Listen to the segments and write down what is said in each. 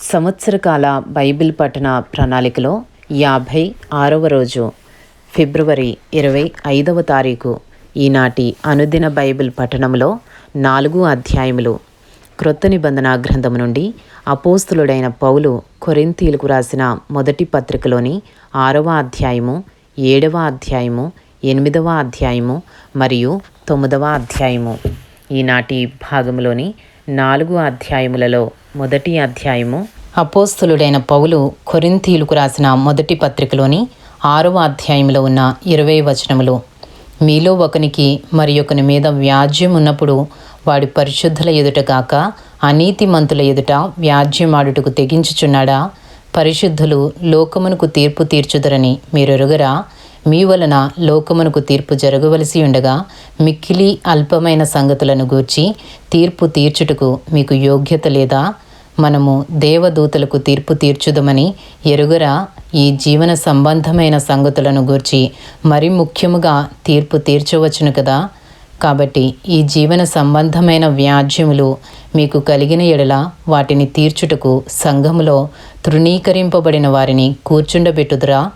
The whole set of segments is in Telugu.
సంవత్సరకాల బైబిల్ పఠన ప్రణాళికలో యాభై ఆరవ రోజు ఫిబ్రవరి ఇరవై ఐదవ తారీఖు ఈనాటి అనుదిన బైబిల్ పఠనంలో నాలుగు అధ్యాయములు. క్రొత్త నిబంధన గ్రంథము నుండి అపోస్తులుడైన పౌలు కొరింతీలకు రాసిన మొదటి పత్రికలోని ఆరవ అధ్యాయము ఏడవ అధ్యాయము ఎనిమిదవ అధ్యాయము మరియు తొమ్మిదవ అధ్యాయము. ఈనాటి భాగంలోని నాలుగు అధ్యాయములలో మొదటి అధ్యాయము. అపోస్తులుడైన పౌలు కొరింథీలకు రాసిన మొదటి పత్రికలోని ఆరవ అధ్యాయంలో ఉన్న ఇరవై వచనములు. మీలో ఒకనికి మరి ఒకని మీద వ్యాజ్యం ఉన్నప్పుడు వాడి పరిశుద్ధుల ఎదుట కాక అనీతిమంతుల ఎదుట వ్యాజ్యమాడుటకు తెగించుచున్నాడా? పరిశుద్ధులు లోకమునకు తీర్పు తీర్చుదరని మీరు ఎరుగరా మీ వలన లోకమునకు తీర్పు జరగవలసి ఉండగా మిక్కిలి అల్పమైన సంగతులను గూర్చి తీర్పు తీర్చుటకు మీకు యోగ్యత లేదా? మనము దేవదూతలకు తీర్పు తీర్చుదమని ఎరుగరా? ఈ జీవన సంబంధమైన సంగతులను గూర్చి మరి ముఖ్యముగా తీర్పు తీర్చవచ్చును కదా? కాబట్టి ఈ జీవన సంబంధమైన వ్యాజ్యములు మీకు కలిగిన ఎడల వాటిని తీర్చుటకు సంఘములో తృణీకరింపబడిన వారిని కూర్చుండబెట్టుదురా?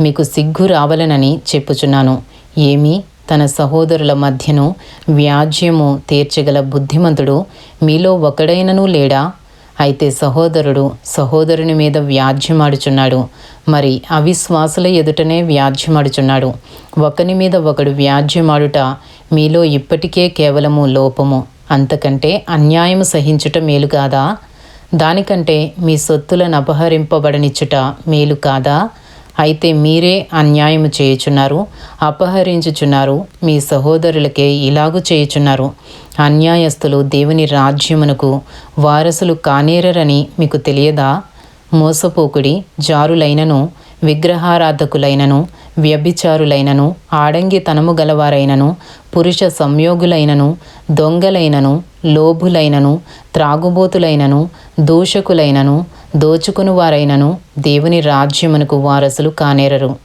మీకు సిగ్గు రావలనని చెప్పుచున్నాను. ఏమి? తన సహోదరుల మధ్యను వ్యాజ్యము తీర్చగల బుద్ధిమంతుడు మీలో ఒకడైననూ లేడా? అయితే సహోదరుడు సహోదరుని మీద వ్యాజ్యమాడుచున్నాడు. మరి అవిశ్వాసుల ఎదుటనే వ్యాజ్యమాడుచున్నాడు. ఒకని మీద ఒకడు వ్యాజ్యమాడుట మీలో ఇప్పటికే కేవలము లోపము. అంతకంటే అన్యాయము సహించుట మేలు కాదా? దానికంటే మీ సొత్తులను అపహరింపబడనిచ్చుట మేలు కాదా? అయితే మీరే అన్యాయము చేయుచున్నారు అపహరించుచున్నారు మీ సహోదరులకే ఇలాగు చేయుచున్నారు. అన్యాయస్తులు దేవుని రాజ్యమునకు వారసులు కానేరరని మీకు తెలియదా? మోసపోకుడి జారులైనను విగ్రహారాధకులైనను వ్యభిచారులైనను ఆడంగితనము గలవారైనను పురుష సంయోగులైనను దొంగలైనను లోభులైనను త్రాగుబోతులైనను దూషకులైనను దోచుకుని వారైనను దేవుని రాజ్యమునకు వారసులు కానేరరు.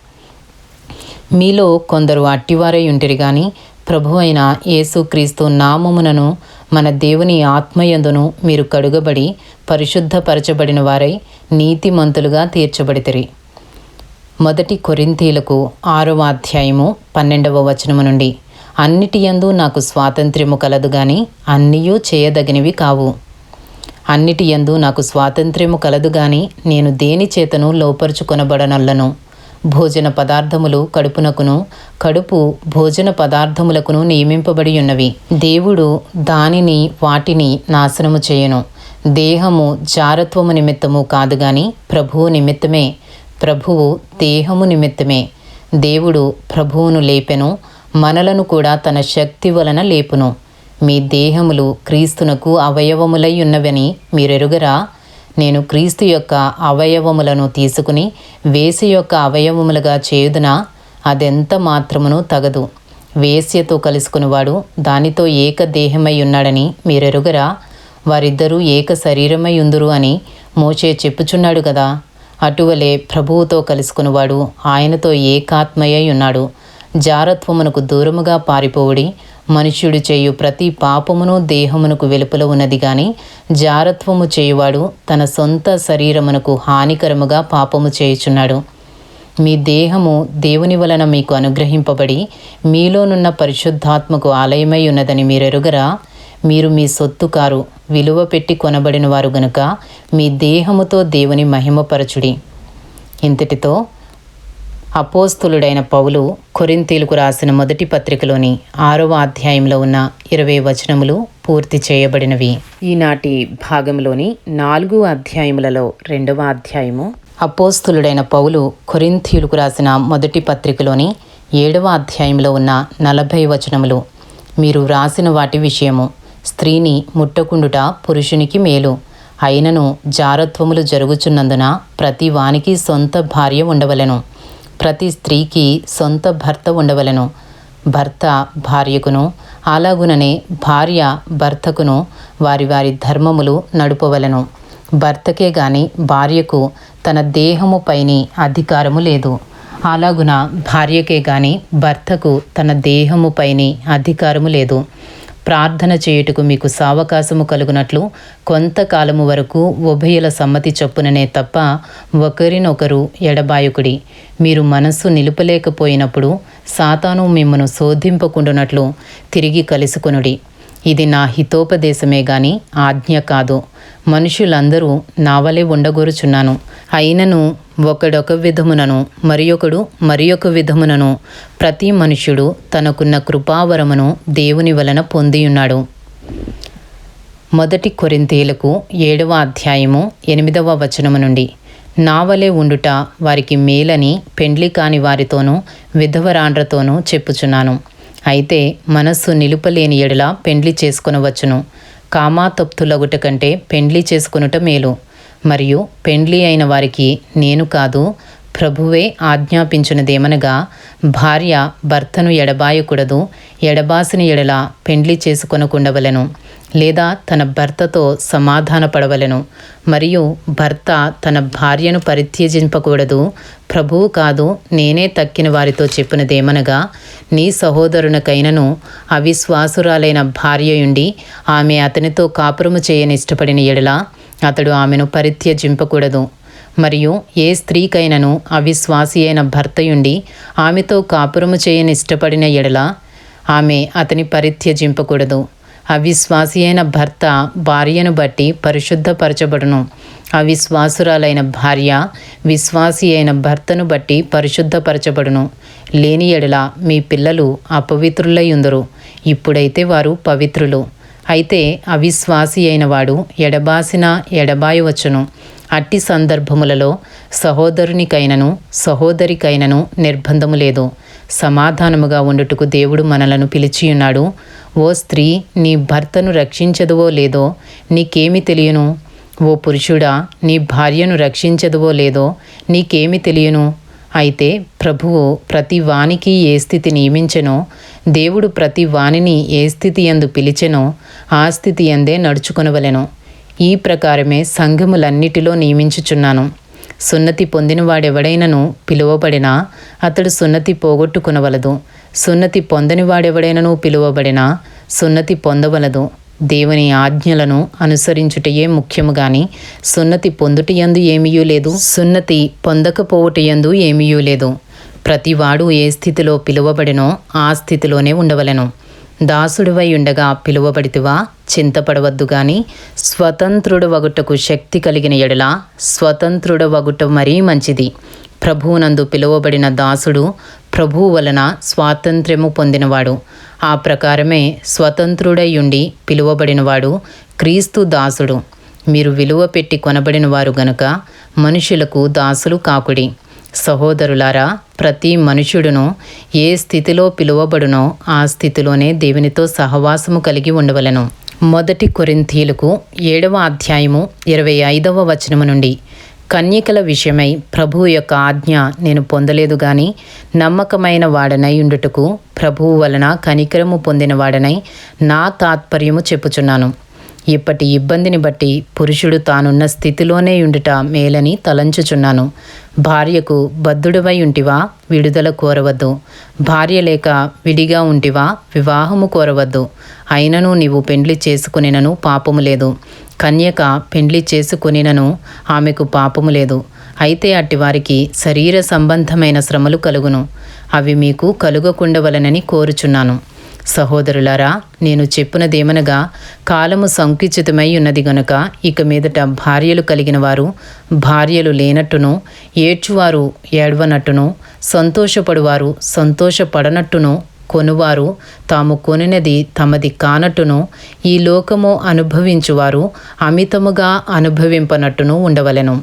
మీలో కొందరు అట్టివారై ఉంటిరి గాని ప్రభు అయిన యేసుక్రీస్తు నామమునను మన దేవుని ఆత్మయందును మీరు కడుగబడి పరిశుద్ధపరచబడిన వారై నీతిమంతులుగా తీర్చబడితిరి. మొదటి కొరింతీలకు ఆరవ అధ్యాయము పన్నెండవ వచనము నుండి అన్నిటి యందు నాకు స్వాతంత్ర్యము కలదు గాని అన్నీయూ చేయదగినవి కావు. అన్నిటి యందు నాకు స్వాతంత్ర్యము కలదు గాని నేను దేని చేతను లోపరుచుకొనబడనల్లను. భోజన పదార్థములు కడుపునకును కడుపు భోజన పదార్థములకును నియమింపబడి ఉన్నవి. దేవుడు దానిని వాటిని నాశనము చేయను. దేహము జారత్వము నిమిత్తము కాదు గాని ప్రభువు నిమిత్తమే. ప్రభువు దేహము నిమిత్తమే. దేవుడు ప్రభువును లేపెను మనలను కూడా తన శక్తి వలన లేపును. మీ దేహములు క్రీస్తునకు అవయవములై ఉన్నవని మీరెరుగరా? నేను క్రీస్తు యొక్క అవయవములను తీసుకుని వేసి యొక్క అవయవములుగా చేయుదునా? అదెంత మాత్రమును తగదు. వేశ్యతో కలుసుకునివాడు దానితో ఏక దేహమై ఉన్నాడని మీరెరుగరా? వారిద్దరూ ఏక శరీరమై ఉందురు అని మోచే చెప్పుచున్నాడు కదా. అటువలే ప్రభువుతో కలుసుకునివాడు. ఆయనతో ఏకాత్మయై ఉన్నాడు. జారత్వమునకు దూరముగా పారిపోవుడి. మనుష్యుడు చేయు ప్రతి పాపమును దేహమునకు వెలుపల ఉన్నది గాని జారత్వము చేయువాడు తన సొంత శరీరమునకు హానికరముగా పాపము చేయుచున్నాడు. మీ దేహము దేవుని వలన మీకు అనుగ్రహింపబడి మీలోనున్న పరిశుద్ధాత్మకు ఆలయమై ఉన్నదని మీరెరుగరా? మీరు మీ సొత్తు కారు విలువ పెట్టి కొనబడిన వారు గనుక మీ దేహముతో దేవుని మహిమపరచుడి. ఇంతటితో అపోస్తులుడైన పౌలు కొరింతీలకు రాసిన మొదటి పత్రికలోని ఆరవ అధ్యాయంలో ఉన్న ఇరవై వచనములు పూర్తి చేయబడినవి. ఈనాటి భాగంలోని నాలుగు అధ్యాయములలో రెండవ అధ్యాయము అపోస్తులుడైన పౌలు కొరింథీలకు రాసిన మొదటి పత్రికలోని ఏడవ అధ్యాయంలో ఉన్న నలభై వచనములు. మీరు వ్రాసిన వాటి విషయము. స్త్రీని ముట్టకుండుట పురుషునికి మేలు. అయినను జారత్వములు జరుగుచున్నందున ప్రతి వానికి సొంత భార్య ఉండవలెను. ప్రతి స్త్రీకి సొంత భర్త ఉండవలెను. భర్త భార్యకును అలాగుననే భార్య భర్తకును వారి వారి ధర్మములు నడుపవలెను. భర్తకే గాని భార్యకు తన దేహముపైని అధికారము లేదు. అలాగున భార్యకే గాని భర్తకు తన దేహముపైని అధికారము లేదు. ప్రార్థన చేయుటకు మీకు సావకాశము కలుగునట్లు కొంతకాలము వరకు ఉభయుల సమ్మతి చొప్పుననే తప్ప ఒకరినొకరు ఎడబాయుకుడి. మీరు మనస్సు నిలుపలేకపోయినప్పుడు సాతాను మిమ్మను శోధింపకుండునట్లు తిరిగి కలుసుకొనుడి. ఇది నా హితోపదేశమే గాని ఆజ్ఞ కాదు. మనుషులందరూ నావలే ఉండగోరుచున్నాను. అయినను ఒకడొక విధమునను మరి ఒకడు మరి ఒక విధమునను. ప్రతి మనుష్యుడు తనకున్న కృపావరమును దేవుని వలన పొందియున్నాడు. మొదటి కొరింతీలకు ఏడవ అధ్యాయము ఎనిమిదవ వచనము నుండి నావలే ఉండుట వారికి మేలని పెండ్లి కాని వారితోనూ విధవరాండ్రతోనూ చెప్పుచున్నాను. అయితే మనస్సు నిలుపలేని ఎడల పెండ్లి చేసుకొనవచ్చును. కామాతప్తులగుట కంటే పెండ్లి చేసుకొనుట మేలు. మరియు పెండ్లి అయిన వారికి నేను కాదు ప్రభువే ఆజ్ఞాపించినదేమనగా భార్య భర్తను ఎడబాయకూడదు ఎడబాసిన ఎడల పెండ్లి చేసుకొనకుండవలెను లేదా తన భర్తతో సమాధానపడవలను. మరియు భర్త తన భార్యను పరిత్యజింపకూడదు ప్రభువు కాదు నేనే తక్కిన వారితో చెప్పినదేమనగా నీ సహోదరునికైనను అవిశ్వాసురాలైన భార్యయుండి ఆమె అతనితో కాపురము చేయని ఇష్టపడిన ఎడల అతడు ఆమెను పరిత్యజింపకూడదు. మరియు ఏ స్త్రీకైనను అవిశ్వాసి అయిన భర్తయుండి ఆమెతో కాపురము చేయని ఇష్టపడిన ఎడల ఆమె అతని పరిత్యజింపకూడదు. అవిశ్వాసి అయిన భర్త భార్యను బట్టి పరిశుద్ధపరచబడును. అవిశ్వాసురాలైన భార్య విశ్వాసి అయిన భర్తను బట్టి పరిశుద్ధపరచబడును. లేని ఎడల మీ పిల్లలు అపవిత్రులయ్యుందరు ఉందరు ఇప్పుడైతే వారు పవిత్రులు. అయితే అవిశ్వాసి అయిన వాడు ఎడబాసిన ఎడబాయవచ్చును. అట్టి సందర్భములలో సహోదరునికైనను సహోదరికైనను నిర్బంధము లేదు. సమాధానముగా ఉండుటకు దేవుడు మనలను పిలిచియున్నాడు. ఓ స్త్రీ నీ భర్తను రక్షించదువో లేదో నీకేమి తెలియను? ఓ పురుషుడా నీ భార్యను రక్షించదువో లేదో నీకేమి తెలియను? అయితే ప్రభువు ప్రతి వానికి ఏ స్థితి నియమించెనో దేవుడు ప్రతి వానిని ఏ స్థితి ఎందు పిలిచెనో ఆ స్థితి ఎందే నడుచుకొనవలెను. ఈ ప్రకారమే సంఘములన్నిటిలో నియమించుచున్నాను. సున్నతి పొందినవాడెవడైనను పిలువబడినా అతడు సున్నతి పోగొట్టుకునవలదు. సున్నతి పొందనివాడెవడైనను పిలువబడినా సున్నతి పొందవలదు. దేవుని ఆజ్ఞలను అనుసరించుటయే ముఖ్యము గాని సున్నతి పొందుటయందు ఏమీయూ లేదు. సున్నతి పొందకపోవుటయందు ఏమీయూ లేదు. ప్రతివాడు ఏ స్థితిలో పిలువబడినో ఆ స్థితిలోనే ఉండవలెను. దాసుడివై ఉండగా పిలువబడితివా? చింతపడవద్దు గాని స్వతంత్రుడు వగుటకు శక్తి కలిగిన ఎడల స్వతంత్రుడు వగుట మరీ మంచిది. ప్రభువునందు పిలువబడిన దాసుడు ప్రభువు వలన స్వాతంత్ర్యము పొందినవాడు. ఆ ప్రకారమే స్వతంత్రుడై ఉండి పిలువబడినవాడు క్రీస్తు దాసుడు. మీరు విలువ పెట్టి కొనబడిన వారు గనుక మనుషులకు దాసులు కాకుడి. సహోదరులారా ప్రతి మనుషుడును ఏ స్థితిలో పిలువబడునో ఆ స్థితిలోనే దేవునితో సహవాసము కలిగి ఉండవలెను. మొదటి కొరింథీలకు ఏడవ అధ్యాయము ఇరవై ఐదవ వచనము నుండి కన్యకల విషయమై ప్రభువు యొక్క ఆజ్ఞ నేను పొందలేదు గాని నమ్మకమైన వాడనై ఉండుటకు ప్రభువు వలన కనికరము పొందిన వాడనై నా తాత్పర్యము చెప్పుచున్నాను. ఇప్పటి ఇబ్బందిని బట్టి పురుషుడు తానున్న స్థితిలోనే ఉండుట మేలని తలంచుచున్నాను. భార్యకు బద్ధుడవై ఉంటివా? విడుదల కోరవద్దు. భార్య లేక విడిగా ఉంటివా? వివాహము కోరవద్దు. అయినను నీవు పెండ్లి చేసుకునినను పాపము లేదు. కన్యక పెండ్లి చేసుకునినను ఆమెకు పాపము లేదు. అయితే అట్టివారికి శరీర సంబంధమైన శ్రమలు కలుగును. అవి మీకు కలుగకుండవలనని కోరుచున్నాను. సహోదరులారా నేను చెప్పునదేమనగా కాలము సంకుచితమై ఉన్నది గనుక ఇక మీదట భార్యలు కలిగిన వారు భార్యలు లేనట్టును ఏడ్చువారు ఏడవనట్టును సంతోషపడువారు సంతోషపడనట్టును కొనువారు తాము కొనినది తమది కానట్టును ఈ లోకము అనుభవించువారు అమితముగా అనుభవింపనట్టును ఉండవలెను.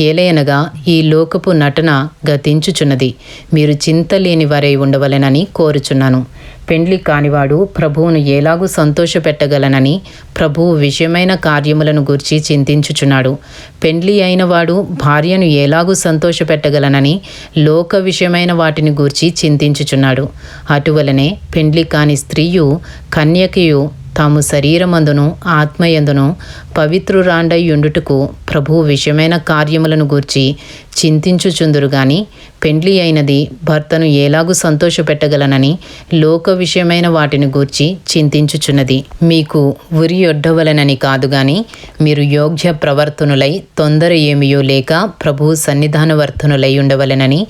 ఏలయనగా ఈ లోకపు నటన గతించుచున్నది. మీరు చింతలేని వారై ఉండవలెనని కోరుచున్నాను. పెండ్లి కానివాడు ప్రభువును ఎలాగూ సంతోషపెట్టగలనని ప్రభువు విషయమైన కార్యములను గూర్చి చింతించుచున్నాడు. పెండ్లి అయినవాడు భార్యను ఎలాగూ సంతోషపెట్టగలనని లోక విషయమైన వాటిని గూర్చి చింతించుచున్నాడు. అటువలనే పెండ్లి కాని స్త్రీయు కన్యకయు తాము శరీరమందును ఆత్మయందును పవిత్రురాండయ్యుండుటకు ఉండుటకు ప్రభు విషయమైన కార్యములను గూర్చి చింతించుచుందురు గాని పెండ్లి అయినది భర్తను ఎలాగూ సంతోషపెట్టగలనని లోక విషయమైన వాటిని గూర్చి చింతించుచున్నది. మీకు ఉరి ఒడ్డవలనని కాదు గాని మీరు యోగ్య ప్రవర్తనులై తొందర ఏమియో లేక ప్రభు సన్నిధానవర్తనులై ఉండవలెనని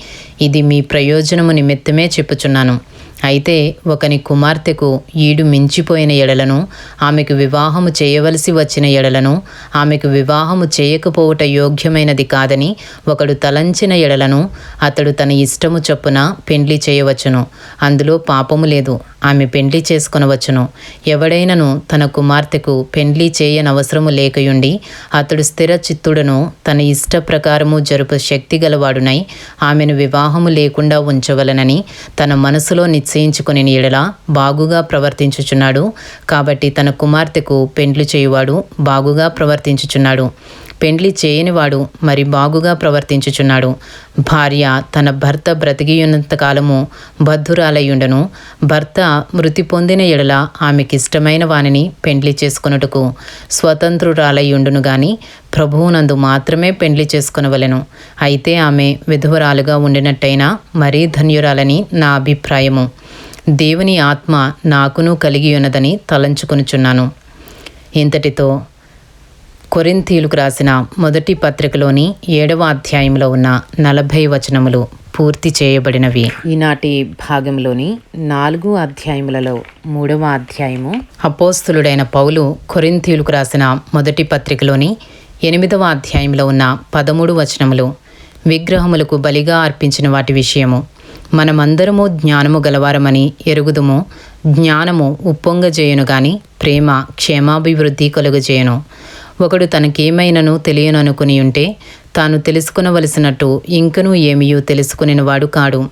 ఇది మీ ప్రయోజనము నిమిత్తమే చెప్పుచున్నాను. అయితే ఒకని కుమార్తెకు ఈడు మించిపోయిన ఎడలను ఆమెకు వివాహము చేయవలసి వచ్చిన ఎడలను ఆమెకు వివాహము చేయకపోవుట యోగ్యమైనది కాదని ఒకడు తలంచిన ఎడలను అతడు తన ఇష్టము చొప్పున పెండ్లి చేయవచ్చును. అందులో పాపము లేదు ఆమె పెండ్లి చేసుకొనవచ్చును. ఎవడైనను తన కుమార్తెకు పెండ్లి చేయనవసరము లేకయుండి అతడు స్థిర చిత్తుడను తన ఇష్ట ప్రకారము జరుపు శక్తి గలవాడునై ఆమెను వివాహము లేకుండా ఉంచవలనని తన మనసులో నిశ్చయించుకుని నీడల బాగుగా ప్రవర్తించుచున్నాడు. కాబట్టి తన కుమార్తెకు పెండ్లి చేయువాడు బాగుగా ప్రవర్తించుచున్నాడు. పెండ్లి చేయనివాడు మరి బాగుగా ప్రవర్తించుచున్నాడు. భార్య తన భర్త బ్రతికియున్నంత కాలము బద్ధురాలయ్యుండను భర్త మృతి పొందిన ఎడల ఆమెకిష్టమైన వానిని పెండ్లి చేసుకొనుటకు స్వతంత్రురాలయ్యుండును గాని ప్రభువునందు మాత్రమే పెండ్లి చేసుకొనవలెను. అయితే ఆమె విధవరాలుగా ఉండినట్టయినా మరీ ధన్యురాలని నా అభిప్రాయము. దేవుని ఆత్మ నాకును కలిగి ఉన్నదని తలంచుకొనుచున్నాను. ఇంతటితో కొరింథీలకు రాసిన మొదటి పత్రికలోని ఏడవ అధ్యాయంలో ఉన్న నలభై వచనములు పూర్తి చేయబడినవి. ఈనాటి భాగంలోని నాలుగు అధ్యాయములలో మూడవ అధ్యాయము. అపోస్తులుడైన పౌలు కొరింథీలకు రాసిన మొదటి పత్రికలోని ఎనిమిదవ అధ్యాయంలో ఉన్న పదమూడు వచనములు విగ్రహములకు బలిగా అర్పించిన వాటి విషయము. మనమందరము జ్ఞానము గలవారమని ఎరుగుదుము. జ్ఞానము ఉప్పొంగజేయును గాని ప్రేమ క్షేమాభివృద్ధి కలుగజేయును. ఒకడు తనకేమైనను తెలియననుకుని ఉంటే తాను తెలుసుకునవలసినట్టు ఇంకనూ ఏమియో తెలుసుకునినవాడు కాడు.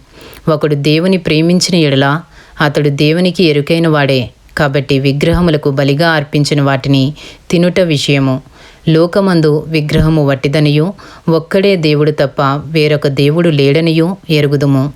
ఒకడు దేవుని ప్రేమించిన ఎడల అతడు దేవునికి ఎరుకైన వాడే కాబట్టి విగ్రహములకు బలిగా అర్పించిన వాటిని తినుట విషయము. లోకమందు విగ్రహము వట్టిదనియు ఒక్కడే దేవుడు తప్ప వేరొక దేవుడు లేడనియు ఎరుగుదుము.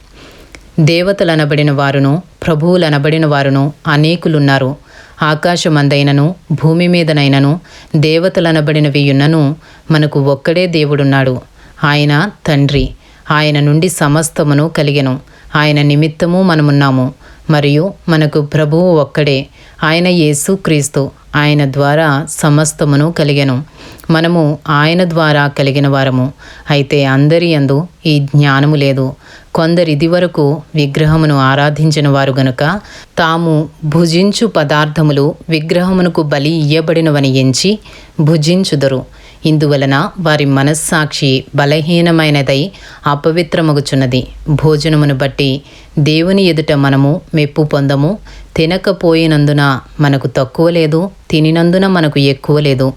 దేవతలనబడిన వారును ప్రభువులనబడిన వారును అనేకులున్నారు. ఆకాశమందైనను భూమి మీదనైనను దేవతలనబడినవియున్నను మనకు ఒక్కడే దేవుడున్నాడు. ఆయన తండ్రి. ఆయన నుండి సమస్తమును కలిగెను. ఆయన నిమిత్తము మనమున్నాము. మరియు మనకు ప్రభువు ఒక్కడే. ఆయన యేసు క్రీస్తు ఆయన ద్వారా సమస్తమును కలిగెను. మనము ఆయన ద్వారా కలిగిన వారము. అయితే అందరి యందు ఈ జ్ఞానము లేదు. కొందరు ఇదివరకు విగ్రహమును ఆరాధించిన వారు గనుక తాము భుజించు పదార్థములు విగ్రహమునకు బలి ఇయ్యబడినవని ఎంచి భుజించుదరు. ఇందువలన వారి మనస్సాక్షి బలహీనమైనదై అపవిత్రమగుచున్నది. భోజనమును బట్టి దేవుని ఎదుట మనము మెప్పు పొందము. తినకపోయినందున మనకు తక్కువ లేదు తినినందున మనకు ఎక్కువ లేదు.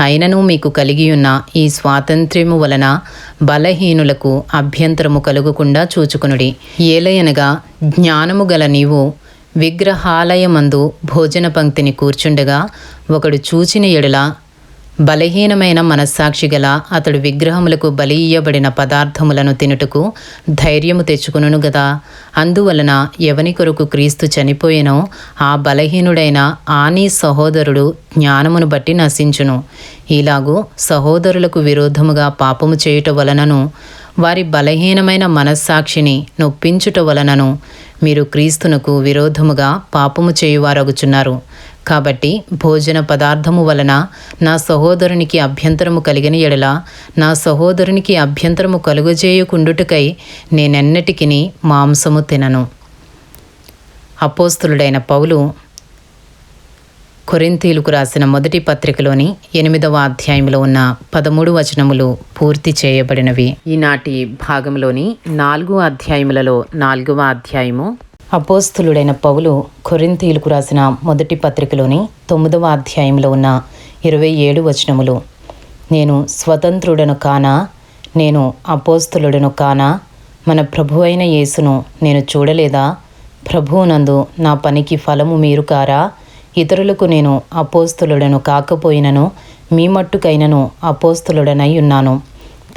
అయినను మీకు కలిగియున్న ఈ స్వాతంత్ర్యము వలన బలహీనులకు అభ్యంతరము కలుగకుండా చూచుకునుడి. ఏలయనగా జ్ఞానము గల నీవు విగ్రహాలయమందు భోజన పంక్తిని కూర్చుండగా ఒకడు చూచిన ఎడల బలహీనమైన మనస్సాక్షి గల అతడు విగ్రహములకు బలి ఇయ్యబడిన పదార్థములను తినుటకు ధైర్యము తెచ్చుకును గదా. అందువలన ఎవని కొరకు క్రీస్తు చనిపోయినో ఆ బలహీనుడైన ఆనీ సహోదరుడు జ్ఞానమును బట్టి నశించును. ఇలాగూ సహోదరులకు విరోధముగా పాపము చేయుట వలనను వారి బలహీనమైన మనస్సాక్షిని నొప్పించుట వలనను మీరు క్రీస్తునకు విరోధముగా పాపము చేయువారగుచున్నారు. కాబట్టి భోజన పదార్థము వలన నా సహోదరునికి అభ్యంతరము కలిగిన ఎడల నా సహోదరునికి అభ్యంతరము కలుగజేయకుండుటకై నేనెన్నటికిని మాంసము తినను. అపోస్తులుడైన పౌలు కొరింతీలకు రాసిన మొదటి పత్రికలోని ఎనిమిదవ అధ్యాయంలో ఉన్న పదమూడు వచనములు పూర్తి చేయబడినవి. ఈనాటి భాగంలోని నాలుగు అధ్యాయములలో నాలుగవ అధ్యాయము అపోస్తులుడైన పౌలు కొరింతీయులకు రాసిన మొదటి పత్రికలోని తొమ్మిదవ అధ్యాయంలో ఉన్న ఇరవై ఏడు వచనములు. నేను స్వతంత్రుడను కానా? నేను అపోస్తులుడను కానా? మన ప్రభు అయిన యేసును నేను చూడలేదా? ప్రభువునందు నా పనికి ఫలము మీరు కారా? ఇతరులకు నేను అపోస్తులుడను కాకపోయినను మీ మట్టుకైనను అపోస్తులుడనై ఉన్నాను.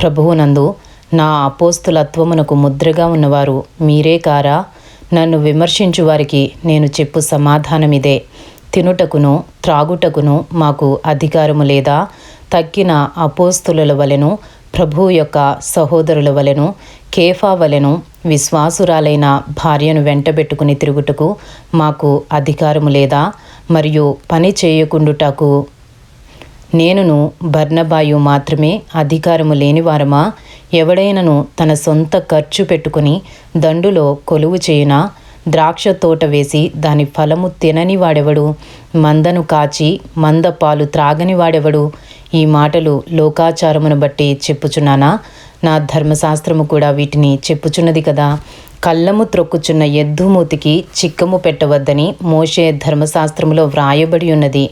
ప్రభువునందు నా అపోస్తులత్వమునకు ముద్రగా ఉన్నవారు మీరే కారా? నన్ను విమర్శించు వారికి నేను చెప్పు సమాధానమిదే. తినుటకును త్రాగుటకును మాకు అధికారము లేదా. తక్కిన అపోస్తుల వలెను ప్రభు యొక్క సహోదరుల వలెను కేఫా వలెను విశ్వాసురాలైన భార్యను వెంటబెట్టుకుని తిరుగుటకు మాకు అధికారము లేదా. మరియు పని చేయకుండుటకు నేనును బర్ణబాయు మాత్రమే అధికారము లేనివారమా ఎవడైనను తన సొంత ఖర్చు పెట్టుకుని దండులో కొలువు చేయునా? ద్రాక్ష తోట వేసి దాని ఫలము తినని వాడెవడు? మందను కాచి మంద పాలు త్రాగని వాడెవడు? ఈ మాటలు లోకాచారమును బట్టి చెప్పుచున్నానా? నా ధర్మశాస్త్రము కూడా వీటిని చెప్పుచున్నది కదా. కళ్ళము త్రొక్కుచున్న ఎద్దుమూతికి చిక్కము పెట్టవద్దని మోషే ధర్మశాస్త్రములో వ్రాయబడి ఉన్నది.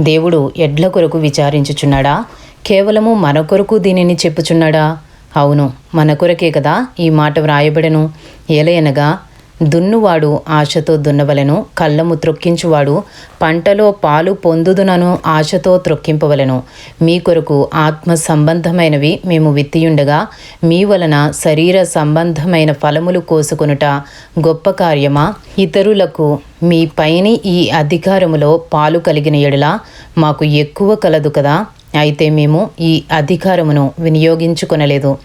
దేవుడు ఎడ్ల కొరకు విచారించుచున్నాడా? కేవలము మన కొరకు దీనిని చెప్పుచున్నాడా? అవును మన కొరకే కదా ఈ మాట వ్రాయబడెను. ఏలయనగా దున్నువాడు ఆశతో దున్నవలెను కళ్ళము త్రొక్కించువాడు పంటలో పాలు పొందుదునను ఆశతో త్రొక్కింపవలెను. మీ కొరకు ఆత్మ సంబంధమైనవి మేము విత్తియుండగా మీ వలన శరీర సంబంధమైన ఫలములు కోసుకొనుట గొప్ప కార్యమా? ఇతరులకు మీ పైని ఈ అధికారములో పాలు కలిగిన ఎడల మాకు ఎక్కువ కలదు కదా? అయితే మేము ఈ అధికారమును వినియోగించుకొనలేదు.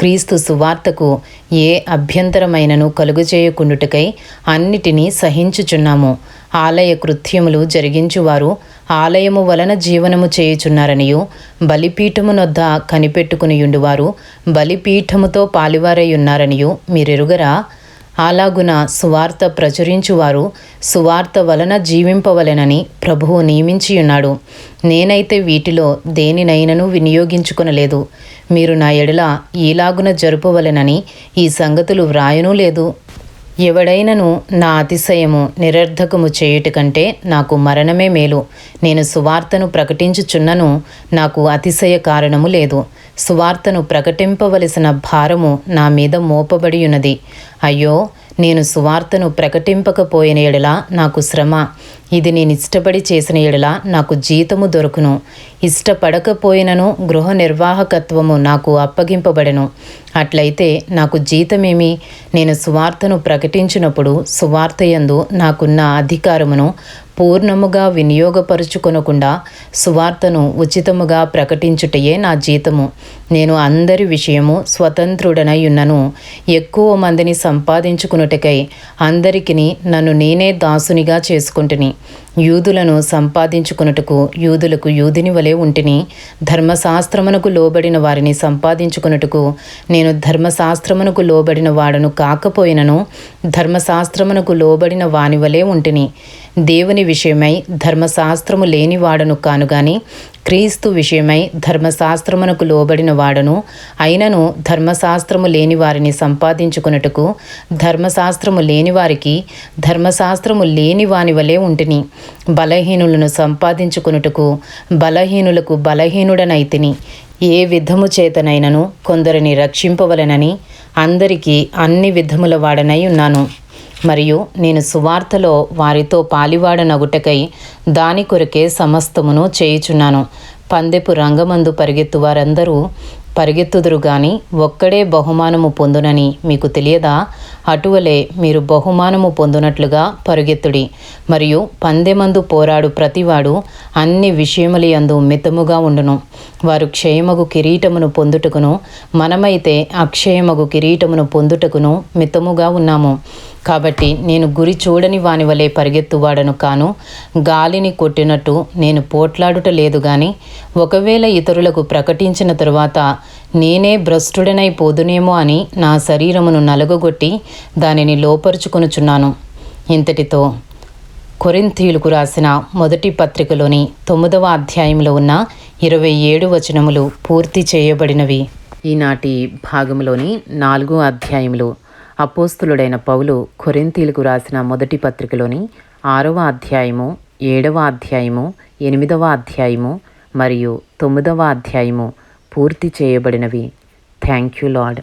క్రీస్తు సువార్తకు ఏ అభ్యంతరమైనను కలుగుచేయకుండుటకై అన్నిటినీ సహించుచున్నాము. ఆలయ కృత్యములు జరిగించువారు ఆలయము వలన జీవనము చేయుచున్నారనియు బలిపీఠమునొద్ద కనిపెట్టుకునియుండువారు బలిపీఠముతో పాలివారై ఉన్నారనియు మీరెరుగరా? అలాగున సువార్త ప్రచురించువారు సువార్త వలన జీవింపవలెనని ప్రభువు నియమించియున్నాడు. నేనైతే వీటిలో దేనినైనను వినియోగించుకొనలేదు. మీరు నా ఎడల ఈలాగున జరుపవలెనని ఈ సంగతులు వ్రాయనూ లేదు. ఎవడైనను నా అతిశయము నిరర్ధకము చేయుట కంటే నాకు మరణమే మేలు. నేను సువార్తను ప్రకటించుచున్నను నాకు అతిశయ కారణము లేదు. సువార్తను ప్రకటింపవలసిన భారము నా మీద మోపబడి ఉన్నది అయ్యో నేను సువార్తను ప్రకటింపకపోయిన ఎడల నాకు శ్రమ. ఇది నేను ఇష్టపడి చేసిన ఎడల నాకు జీతము దొరుకును. ఇష్టపడకపోయినను గృహ నిర్వాహకత్వము నాకు అప్పగింపబడను. అట్లయితే నాకు జీతమేమి? నేను సువార్తను ప్రకటించినప్పుడు సువార్తయందు నాకున్న అధికారమును పూర్ణముగా వినియోగపరుచుకొనకుండా సువార్తను ఉచితముగా ప్రకటించుటయే నా జీతము. నేను అందరి విషయము స్వతంత్రుడనై ఉన్నను ఎక్కువ మందిని సంపాదించుకునుటకై అందరికిని నన్ను నేనే దాసునిగా చేసుకుంటుని. యూదులను సంపాదించుకున్నటకు యూదులకు యూదిని వలె ఉంటిని. ధర్మశాస్త్రమునకు లోబడిన వారిని సంపాదించుకున్నటకు నేను ధర్మశాస్త్రమునకు లోబడిన వాడను కాకపోయినను ధర్మశాస్త్రమునకు లోబడిన వాని వలె ఉంటిని. దేవుని విషయమై ధర్మశాస్త్రము లేని వాడను కాను గాని క్రీస్తు విషయమై ధర్మశాస్త్రమునకు లోబడిన వాడను అయినను ధర్మశాస్త్రము లేని వారిని సంపాదించుకున్నటకు ధర్మశాస్త్రము లేని వారికి ధర్మశాస్త్రము లేని వాని వలె ఉంటిని. బలహీనులను సంపాదించుకునుటకు బలహీనులకు బలహీనుడనైతిని ఏ విధము చేతనైనను కొందరిని రక్షింపవలెనని అందరికీ అన్ని విధముల వాడనై ఉన్నాను. మరియు నేను సువార్తలో వారితో పాలివాడనగుటకై దాని కొరకే సమస్తమును చేయుచున్నాను. పందెపు రంగమందు పరిగెత్తు వారందరూ పరిగెత్తుదురు గాని ఒక్కడే బహుమానము పొందునని మీకు తెలియదా? అటువలే మీరు బహుమానము పొందునట్లుగా పరుగెత్తుడి. మరియు పందెమందు పోరాడు ప్రతివాడు అన్ని విషయములందు మితముగా ఉండును. వారు క్షయమగు కిరీటమును పొందుటకును మనమైతే అక్షయమగు కిరీటమును పొందుటకును మితముగా ఉన్నాము. కాబట్టి నేను గురి చూడని వాని వలె పరిగెత్తువాడను కాను గాలిని కొట్టినట్టు నేను పోట్లాడుట లేదు గాని ఒకవేళ ఇతరులకు ప్రకటించిన తరువాత నేనే భ్రష్టుడనై పోదునేమో అని నా శరీరమును నలుగగొట్టి దానిని లోపరుచుకొనుచున్నాను. ఇంతటితో కొరింథీయులకు రాసిన మొదటి పత్రికలోని తొమ్మిదవ అధ్యాయంలో ఉన్న ఇరవై ఏడు వచనములు పూర్తి చేయబడినవి. ఈనాటి భాగంలోని నాలుగో అధ్యాయములు అపోస్తులుడైన పౌలు కొరింతీలకు రాసిన మొదటి పత్రికలోని ఆరవ అధ్యాయము ఏడవ అధ్యాయము ఎనిమిదవ అధ్యాయము మరియు తొమ్మిదవ అధ్యాయము పూర్తి చేయబడినవి. Thank you lord